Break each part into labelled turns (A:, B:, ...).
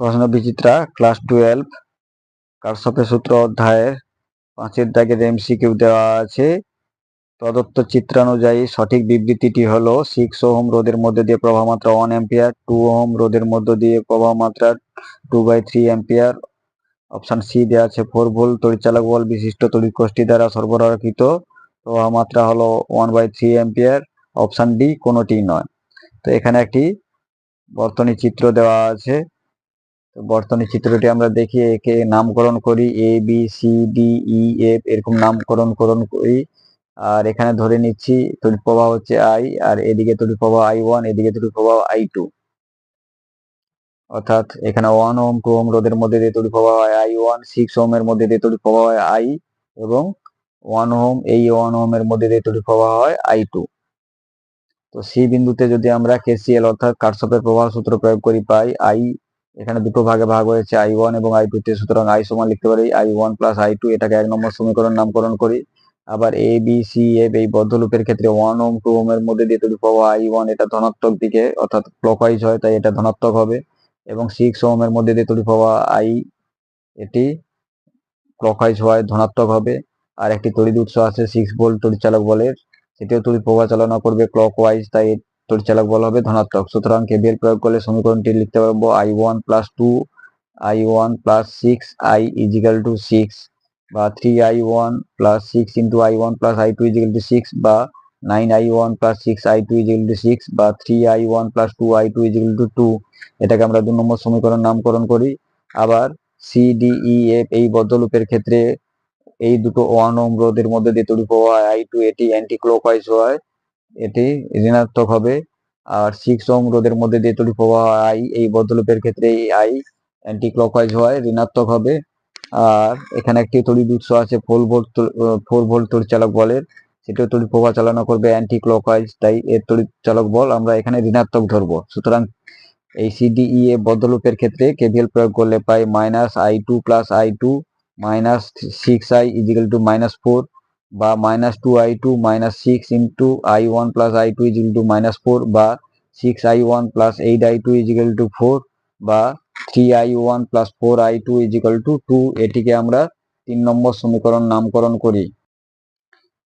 A: প্রশ্ন বিচিত্রা class twelve কারসপের সূত্র অধ্যায়ের পাঁচের দাগের এমসিকিউ দেওয়া আছে, প্রদত্ত চিত্রানুযায়ী সঠিক বিবৃতিটি হলো সিক্স ওহম রোধের মধ্যে দিয়ে প্রবাহ মাত্রা ওয়ান অ্যাম্পিয়ার টু ওহম রোধের মধ্য দিয়ে প্রবাহ মাত্রা two by three ampere option C দেওয়া আছে ফোর ভোল্ট তড়িৎচালক বল বিশিষ্ট তড়িৎ কোষ্ঠী দ্বারা সরবরাহকৃত প্রবাহ মাত্রা হলো one by three ampere option D কোনোটি নয়। তো এখানে একটি বর্তনী চিত্র দেওয়া আছে। তো বর্তনী চিত্রটি আমরা দেখি, একে নামকরণ করি A B C D E F এরকম নামকরণ করণ করি। আর এখানে ধরে নিচ্ছি, তড়িৎ প্রবাহ হচ্ছে আই আর এদিকে তড়িৎ প্রবাহ আই ওয়ান এদিকে তড়িৎ প্রবাহ আই টু অর্থাৎ এখানে ওয়ান ওম টু ওম রোধের মধ্যে দিয়ে তড়িৎ প্রবাহ হয় আই ওয়ান সিক্স ওমের মধ্যে দিয়ে তড়িৎ প্রবাহ হয় আই এবং ওয়ান ওম এই ওয়ান ওমের মধ্যে দিয়ে তড়িৎ প্রবাহ হয় আই টু তো সি বিন্দুতে যদি আমরা কেসিএল অর্থাৎ কারশফের প্রবাহ সূত্র প্রয়োগ করি পাই আই এখানে দুটো ভাগে ভাগ হয়েছে আই ওয়ান এবং আই টু তে। সুতরাং আই সমান লিখতে পারি I one plus I two এটাকে এক নম্বর সমীকরণ নামকরণ করি। আবার এ বি সি এফ এই বদ্ধ লুপের ক্ষেত্রে ওয়ান ওম টু ওম এর মধ্যে দিয়ে তৈরি পাবো আই ওয়ান এটা ধনাত্মক দিকে, অর্থাৎ ক্লক ক্লকওয়াইজ হয়, তাই এটা ধনাত্মক হবে। এবং সিক্স ওম এর মধ্যে দিয়ে তৈরি পাবো আই এটি ক্লকওয়াইজ হয়, ধনাত্মক হবে। আর একটি তড়িৎ উৎস আছে সিক্স ভোল্ট তড়িৎ চালক বলের। সেটিও তড়িৎ প্রবাহ চালনা করবে ক্লক ওয়াইজ তাই তড়িৎচালক বল হবে ধনাত্মক। সুতরাং কেবিএল প্রয়োগ করলে সমীকরণটি লিখতে পারব I one plus two I one plus six I is equal to six বা three I one plus six into I one plus I two is equal to six বা nine I one plus six I two is equal to six বা three I one plus two I two is equal to two এটাকে আমরা দু নম্বর সমীকরণ নামকরণ করি। আবার C D E F এই বদ্ধলুপের ক্ষেত্রে এই দুটো ওয়ান ওম রোধের মধ্যে দিয়ে পাওয়া হয় আই টু এটি অ্যান্টি ক্লোকওয়াইজ হয়, এটি ঋণাত্মক হবে। আর সিক্স ওম রোধের মধ্যে দিয়ে তড়িৎ প্রবাহ আই এই বদলুপের ক্ষেত্রে এই আই অ্যান্টি ক্লকওয়াইজ হয়, ঋণাত্মক হবে। আর এখানে একটি তড়িৎ উৎস আছে ফোর ভোল্ট ফোর ভোল্ট তড়িৎ চালক বলের, সেটিও তড়িৎ প্রবাহ চালনা করবে অ্যান্টি ক্লকওয়াইজ তাই এর তড়িৎ চালক বল আমরা এখানে ঋণাত্মক ধরবো। সুতরাং এই সিডিই এ বদলুপের ক্ষেত্রে কেভিএল প্রয়োগ করলে পাই minus I two plus I two minus six I is equal to minus four বা minus two I two minus six into I one plus I two is equal to minus four বা six I one plus eight I two is equal to four বা three I one plus four I two is equal to two এটিকে আমরা তিন নম্বর সমীকরণ নামকরণ করি।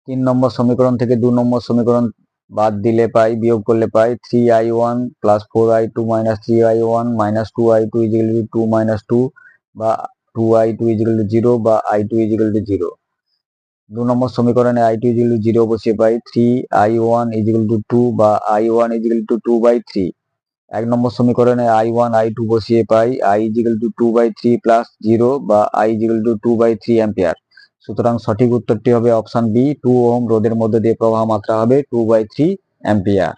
A: তিন নম্বর সমীকরণ থেকে দু নম্বর সমীকরণ বাদ দিলে পাই, বিয়োগ করলে পাই three I one plus four I two minus three I one minus two I two is equal to two minus two বা two I two is equal to zero বা I two is equal to zero দু নম্বর সমীকরণে I two is equal to zero বসিয়ে পাই three I one is equal to two বা I one is equal to two by three এক নম্বর সমীকরণে I one I two বসিয়ে পাই I is equal to two by three plus zero বা I is equal to two by three ampere সুতরাং সঠিক উত্তরটি হবে অপশন বি টু ওম রোধের মধ্যে দিয়ে প্রবাহ মাত্রা হবে টু বাই থ্রি অ্যাম্পিয়ার